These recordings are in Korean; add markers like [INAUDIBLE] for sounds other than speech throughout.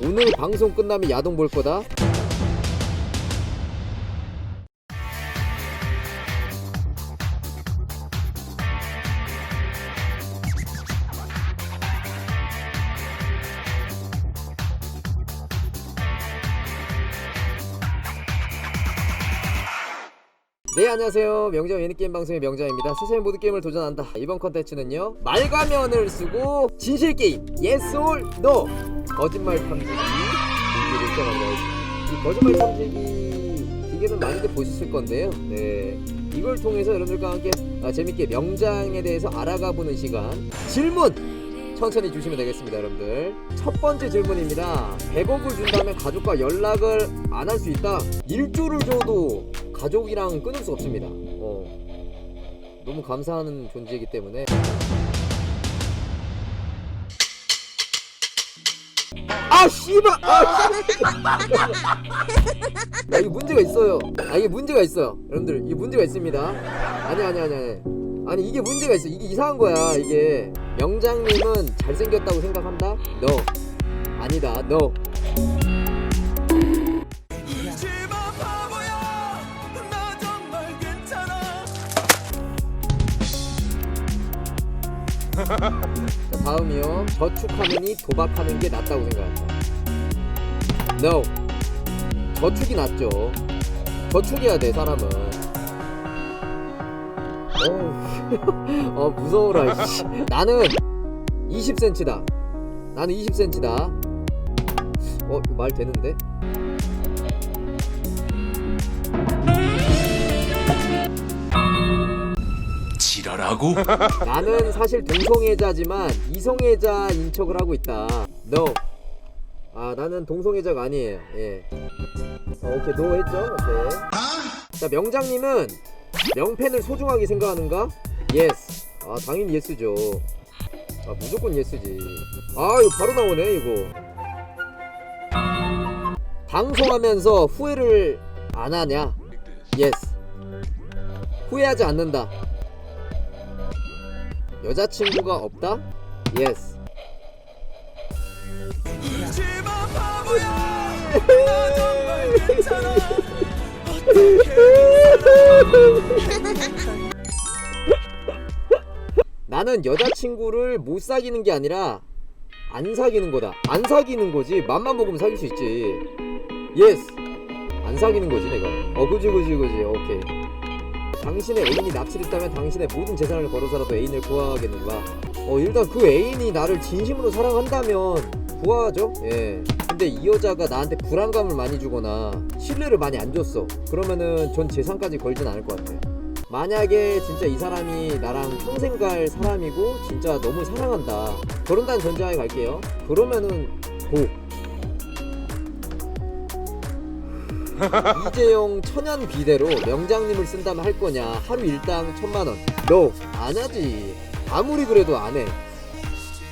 오늘 방송 끝나면 야동 볼 거다. 네 안녕하세요. 명장 예능게임 방송의 명장입니다. 세상의 모든 게임을 도전한다. 이번 컨텐츠는요 말가면을 쓰고 진실게임 Yes or No. 거짓말 탐지기. 기기를 시작합니다 이 거짓말 탐지기 기계는 많이들 보셨을 건데요. 네 이걸 통해서 여러분들과 함께 아, 재밌게 명장에 대해서 알아가 보는 시간. 질문 천천히 주시면 되겠습니다 여러분들. 첫 번째 질문입니다. 100억을 준다면 가족과 연락을 안 할 수 있다. 일조를 줘도 가족이랑 끊을 수 없습니다. 어, 너무 감사하는 존재이기 때문에. 아 씨발! 아 씨. 야, 이게 문제가 있어요. 아 이게 문제가 있어요. 여러분들 이게 문제가 있습니다. 아니 아니 아니 아니. 아니 이게 문제가 있어 이게 이상한 거야 이게. 명장님은 잘생겼다고 생각한다? No. 아니다 No 다음이요. 저축하느니 도박하는 게 낫다고 생각한다. No. 저축이 낫죠. 저축해야 돼 사람은. [LAUGHS] 어 무서워라. 씨. 나는 20cm다. 나는 20cm다. 어, 말 되는데? 지랄하고 [LAUGHS] 나는 사실 동성애자지만 이성애자인 척을 하고 있다. No. 아 나는 동성애자가 아니에요. 예. 어, 오케이 노 했죠. 오케이. 자 명장님은 명팬을 소중하게 생각하는가? Yes. 아 당연히 예스죠. 아 무조건 예스지. 아 이거 바로 나오네 이거. 방송하면서 후회를 안 하냐? Yes. 후회하지 않는다. 여자친구가 없다? Yes. 울지마 바보야 나 정말 괜찮아 나는 여자친구를 못 사귀는 게 아니라 안 사귀는 거다. 안 사귀는 거지. 맘만 먹으면 사귈 수 있지. Yes. 안 사귀는 거지 내가. 어 그지 그지 그지. 오케이. 당신의 애인이 납치됐다면 당신의 모든 재산을 걸어서라도 애인을 구하겠는가? 어 일단 그 애인이 나를 진심으로 사랑한다면 구하죠. 예. 근데 이 여자가 나한테 불안감을 많이 주거나 신뢰를 많이 안 줬어. 그러면은 전 재산까지 걸진 않을 것 같아. 만약에 진짜 이 사람이 나랑 평생 갈 사람이고 진짜 너무 사랑한다 그런다는 전제하에 갈게요 그러면은 고 [LAUGHS] 이재용 천연 비대로 명장님을 쓴다면 할 거냐 하루 일당 천만 원 NO 안 하지 아무리 그래도 안해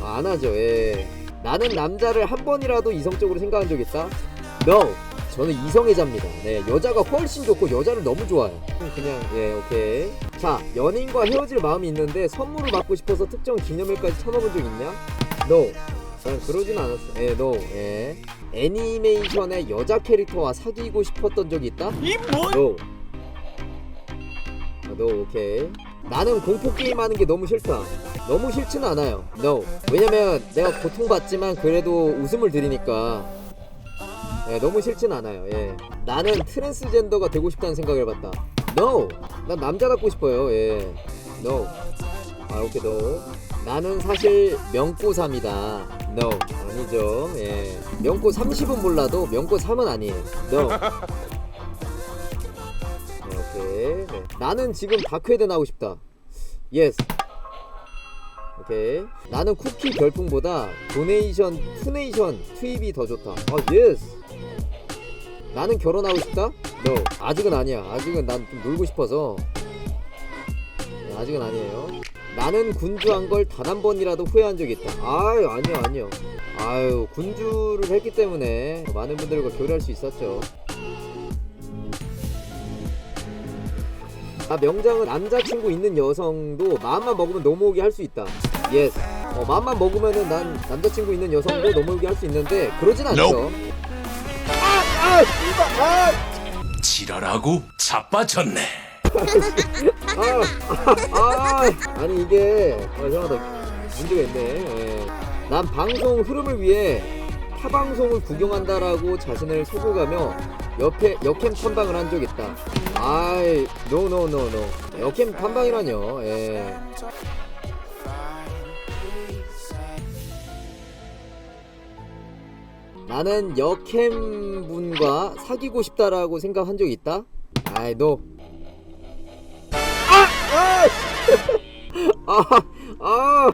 안 하죠 예 나는 남자를 한 번이라도 이성적으로 생각한 적 있다? NO 저는 이성애자입니다. 네, 여자가 훨씬 좋고 여자를 너무 좋아요. 그냥 예, 오케이. 자, 연인과 헤어질 마음이 있는데 선물을 받고 싶어서 특정 기념일까지 쳐다본 적 있냐? No. 난 그러진 않았어. 예, no. 예. 애니메이션의 여자 캐릭터와 사귀고 싶었던 적이 있다? 이 뭔 No. 아, no, 오케이. 나는 공포 게임 하는 게 너무 싫다. 너무 싫지는 않아요. No. 왜냐면 내가 고통받지만 그래도 웃음을 드리니까 예, 너무 싫진 않아요. 예. 나는 트랜스젠더가 되고 싶다는 생각을 해봤다. No. 난 남자 같고 싶어요. 예. No. 아, 오케이, no. 나는 사실 명고 3이다. No. 아니죠. 예. 명고 30은 몰라도 명고 3은 아니에요. No. 네, 오케이. 네. 나는 지금 다크헤드 나오고 싶다. Yes. 오케이. 나는 쿠키 별풍보다 도네이션, 투네이션 투입이 더 좋다. 아, yes. 나는 결혼하고 싶다? No. 아직은 아니야. 아직은 난 좀 놀고 싶어서. 네, 아직은 아니에요. 나는 군주한 걸 단 한 번이라도 후회한 적이 있다. 아유, 아니요, 아니요. 아유, 군주를 했기 때문에 많은 분들과 교류할 수 있었죠. 아, 명장은 남자친구 있는 여성도 마음만 먹으면 넘어오게 할 수 있다. 예스. 어, 맘만 먹으면은 난 남자친구 있는 여성도 넘어오게 할 수 있는데 그러진 않죠. 아, 아, 씨발, 아, 지랄하고 자빠졌네 [LAUGHS] 아, 아니 이게 아, 이상하다. 문제가 있네. 예. 난 방송 흐름을 위해 타 방송을 구경한다라고 자신을 속여가며 옆에 역캠 탐방을 한 적 있다. 아이, 노노노노. 역캠 탐방이라뇨. 예. 나는 역캠 분과 사귀고 싶다라고 생각한 적 있다. 아이, 노. 아! 아!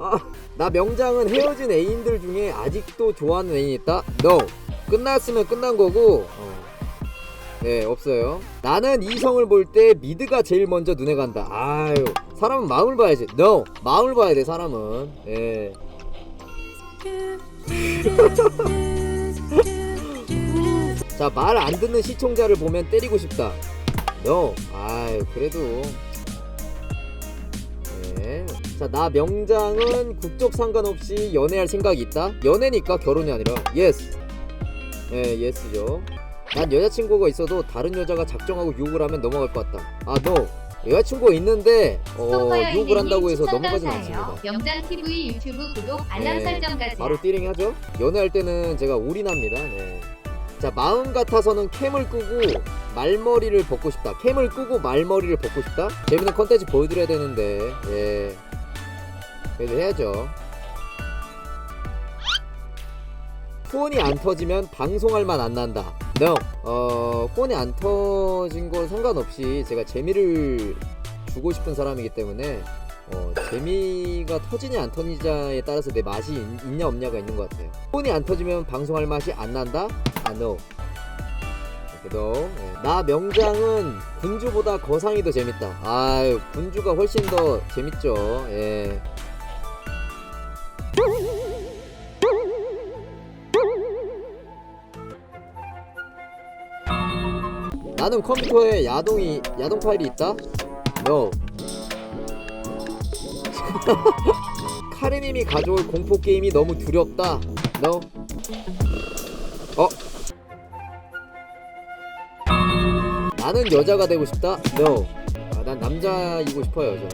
아! 나 명장은 헤어진 애인들 중에 아직도 좋아하는 애인이 있다? No. 끝났으면 끝난 거고. 어. 네, 없어요. 나는 이성을 볼 때 미드가 제일 먼저 눈에 간다. 아유, 사람은 마음을 봐야지. No. 마음을 봐야 돼, 사람은. 예. [LAUGHS] 자, 말 안 듣는 시청자를 보면 때리고 싶다. 너, 아유, 그래도. 네. 자, 나 명장은 국적 상관없이 연애할 생각이 있다? 연애니까 결혼이 아니라, 예스. 예, 예스죠. 난 여자친구가 있어도 다른 여자가 작정하고 유혹을 하면 넘어갈 것 같다. 아, 너. 여자친구가 있는데, 어, 유혹을 한다고 해서 넘어가진 않습니다. 영장 TV 유튜브 구독 알람 네, 설정까지. 바로 띠링 하죠. 연애할 때는 제가 올인합니다. 네. 자 마음 같아서는 캠을 끄고 말머리를 벗고 싶다. 캠을 끄고 말머리를 벗고 싶다. 재밌는 컨텐츠 보여드려야 되는데 예. 그래도 해야죠. 후원이 안 터지면 방송할 만 안 난다. No. 어 후원이 안 터진 건 상관없이 제가 재미를 주고 싶은 사람이기 때문에 어, 재미가 터지냐 안 터지냐에 따라서 내 맛이 있, 냐 없냐가 있는 것 같아요. 폰이 안 터지면 방송할 맛이 안 난다? 아, no. 그래도 예. 나 명장은 군주보다 거상이 더 재밌다. 아유, 군주가 훨씬 더 재밌죠. 예. 나는 컴퓨터에 야동이 야동 파일이 있다? No. [LAUGHS] 카레님이 가져올 공포 게임이 너무 두렵다. No. 어? 나는 여자가 되고 싶다. No. 아, 난 남자이고 싶어요, 저.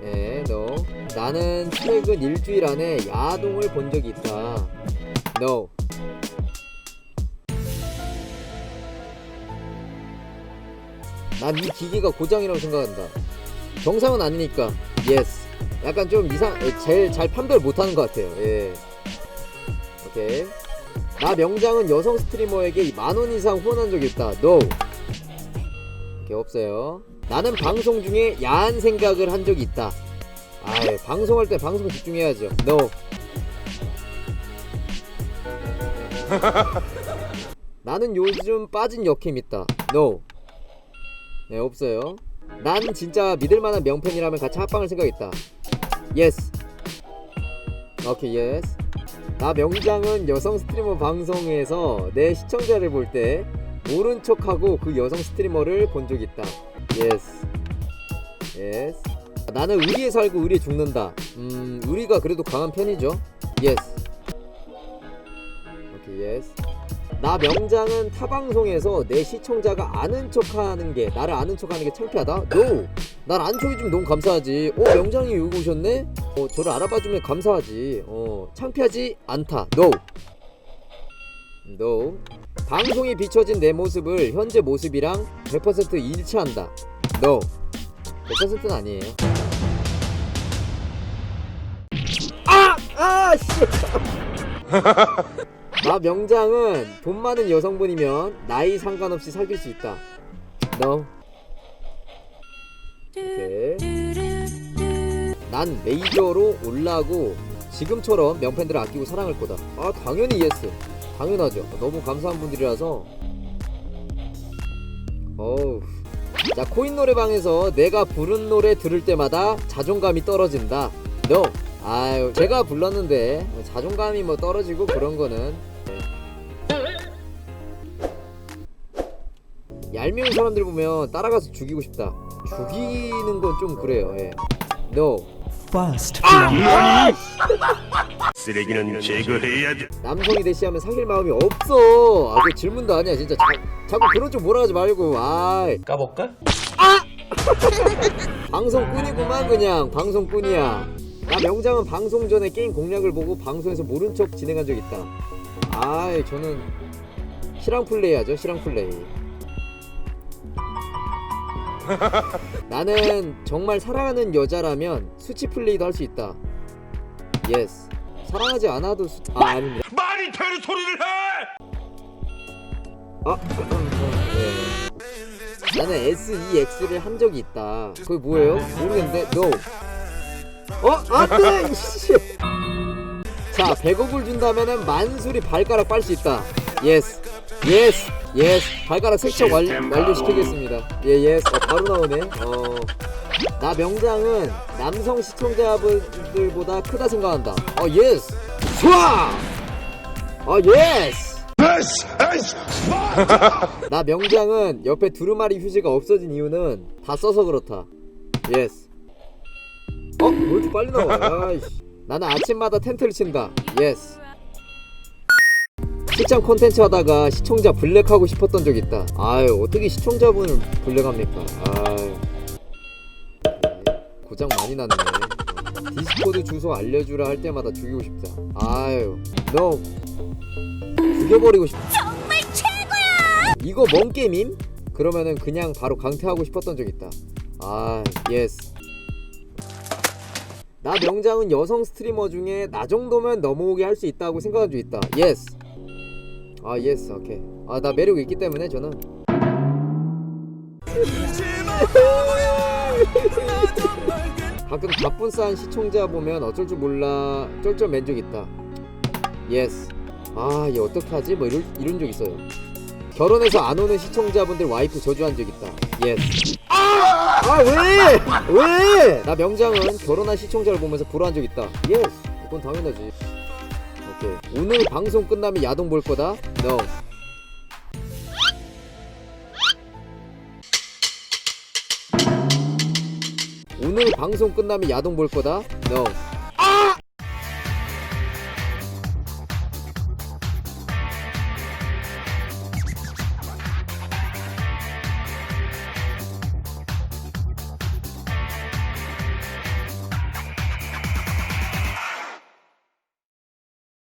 네, no. 나는 최근 일주일 안에 야동을 본 적이 있다. No. 난 이 기기가 고장이라고 생각한다. 정상은 아니니까. Yes. 약간 좀 이상, 에, 제일 잘 판별 못하는 것 같아요. 예. 오케이. 나 명장은 여성 스트리머에게 만 원 이상 후원한 적이 있다. No. 오케이, 없어요. 나는 방송 중에 야한 생각을 한 적이 있다. 아, 방송할 때 방송 집중해야죠. No. [LAUGHS] 나는 요즘 빠진 역캠 있다. No. 네, 없어요. 난 진짜 믿을만한 명팬이라면 같이 합방할 생각 있다. 예스. 오케이 예스. 나 명장은 여성 스트리머 방송에서 내 시청자를 볼때 모른 척하고 그 여성 스트리머를 본 적 있다. 예스. 예스. 나는 의리에 살고 의리에 죽는다. 음, 의리가 그래도 강한 편이죠. 예스. 오케이 예스. 나 명장은 타 방송에서 내 시청자가 아는 척하는 게 나를 아는 척하는 게 창피하다? No. 날 아는 척해주면 너무 감사하지. 어 명장이 여기 오셨네? 어 저를 알아봐주면 감사하지. 어 창피하지 않다. No. No. 방송에 비춰진 내 모습을 현재 모습이랑 100% 일치한다. No. 100%는 아니에요. 아! 아! 씨! 나 명장은 돈 많은 여성분이면 나이 상관없이 사귈 수 있다. No. 오케이. 난 메이저로 올라고 지금처럼 명팬들을 아끼고 사랑할 거다. 아 당연히 예스. 당연하죠. 너무 감사한 분들이라서. 어우. 자 코인 노래방에서 내가 부른 노래 들을 때마다 자존감이 떨어진다. No. 아유 제가 불렀는데 자존감이 뭐 떨어지고 그런 거는 얄미운 사람들 보면 따라가서 죽이고 싶다 죽이는 건 좀 그래요 예. No First blood. [LAUGHS] [LAUGHS] 쓰레기는 제거해야지. 남성이 대시하면 사귈 마음이 없어. 아 그 질문도 아니야 진짜. 자, 자꾸 그런 쪽 몰아가지 말고 아 까볼까? [LAUGHS] 방송꾼이구만 그냥. 방송꾼이야. 나 명장은 방송 전에 게임 공략을 보고 방송에서 모른 척 진행한 적 있다. 아이 저는 실황 플레이 하죠 실황 플레이. [LAUGHS] 나는 정말 사랑하는 여자라면 수치 플레이도 할 수 있다. 예스 사랑하지 않아도 수... 아 아닙니다 말이 되는 소리를 해! 아, 네. 나는 SEX를 한 적이 있다. 그게 뭐예요? 모르겠는데. No. 어? 안돼. 이씨. 자, 100억을 준다면은 만수리 발가락 빨 수 있다. Yes. Yes. Yes. 발가락 세척 완, 완료시키겠습니다. 예, yes. 어, 바로 나오네. 어. 나 명장은 남성 시청자분들보다 크다 생각한다. 어, yes. 좋아. 어, yes. [LAUGHS] 나 명장은 옆에 두루마리 휴지가 없어진 이유는 다 써서 그렇다. 예스. 어? 왜 이렇게 빨리 나와? [LAUGHS] 아이씨. 나는 아침마다 텐트를 친다. 예스. 시청 콘텐츠 하다가 시청자 블랙하고 싶었던 적 있다. 아유, 어떻게 시청자분을 블랙합니까? 아유. 고장 많이 났네. 디스코드 주소 알려주라 할 때마다 죽이고 싶다. 아유, 너 죽여버리고 싶다. 이거 뭔 게임임? 그러면은 그냥 바로 강퇴하고 싶었던 적 있다. 아, 예스. 나 명장은 여성 스트리머 중에 나 정도면 넘어오게 할 수 있다고 생각한 적 있다. 예스. 아, 예스. 오케이. 아, 나 매력 있기 때문에 저는 [LAUGHS] 가끔 바쁜 싸한 시청자 보면 어쩔 줄 몰라 쩔쩔 맨 적 있다. 예스. 아, 얘 어떡하지? 뭐 이런 이런 적 있어요. 결혼해서 안 오는 시청자분들 와이프 저주한 적 있다. 예스. 아 왜? 왜? 나 명장은 결혼한 시청자를 보면서 불화한 적 있다. 예스. 이건 당연하지. 오케이. 오늘 방송 끝나면 야동 볼 거다. No. 오늘 방송 끝나면 야동 볼 거다. No.